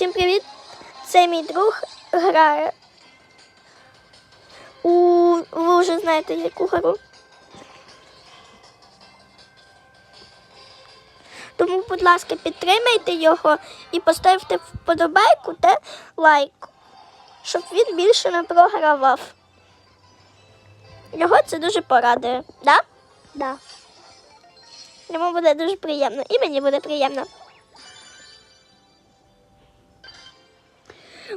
Всім привіт! Це мій друг грає. У ви вже знаєте яку гру. Тому, будь ласка, підтримайте його і поставте вподобайку та лайк, щоб він більше не програвав. Його це дуже порадує, да? Да. Йому буде дуже приємно. І мені буде приємно.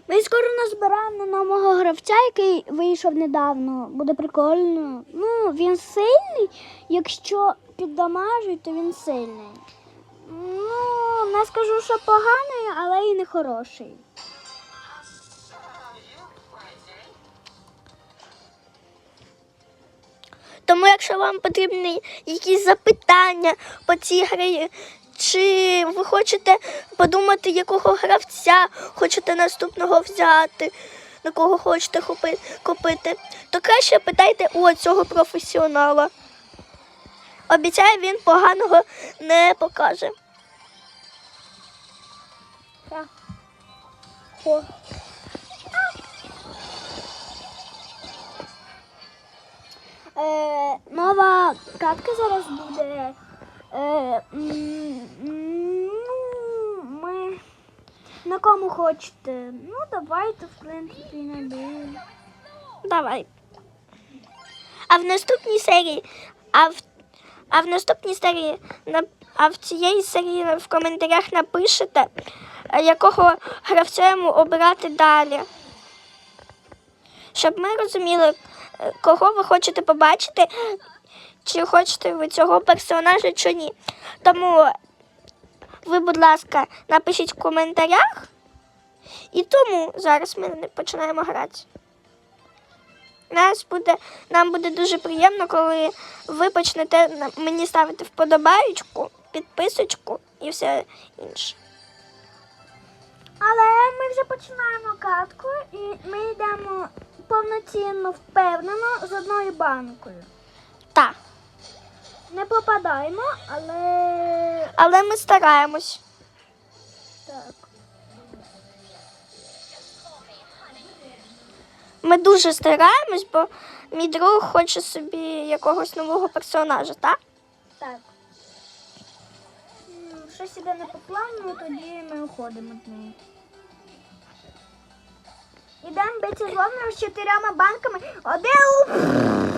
Ми скоро назбираємо нового гравця, який вийшов недавно. Буде прикольно. Ну, він сильний. Якщо піддамажить, то він сильний. Ну, не скажу, що поганий, але і не хороший. Тому, якщо вам потрібні якісь запитання по цій грі, чи ви хочете подумати, якого гравця хочете наступного взяти, на кого хочете купити, то краще питайте у цього професіонала. Обіцяю, він поганого не покаже. Е, нова катка зараз буде. Е, ну, ми на кому хочете. Ну, давайте, в принципі, на. Давай. А в наступній серії, а в, а в наступній серії, на, а в цієї серії в коментарях напишете, якого гравця йому обрати далі. Щоб ми розуміли, е, кого ви хочете побачити, чи хочете ви цього персонажа, чи ні. Тому ви, будь ласка, напишіть в коментарях, і тому зараз ми починаємо грати. Нас буде, нам буде дуже приємно, коли ви почнете мені ставити вподобаючку, підписочку і все інше. Але ми вже починаємо катку і ми йдемо повноцінно впевнено з одною банкою. Так. Не попадаємо, але Але ми стараємось. так. Ми дуже стараємось, бо мій друг хоче собі якогось нового персонажа, так? Так. Щось іде не по плану, тоді ми уходимо з неї. Ідемо битися з Ловнем з чотирьома банками. Один.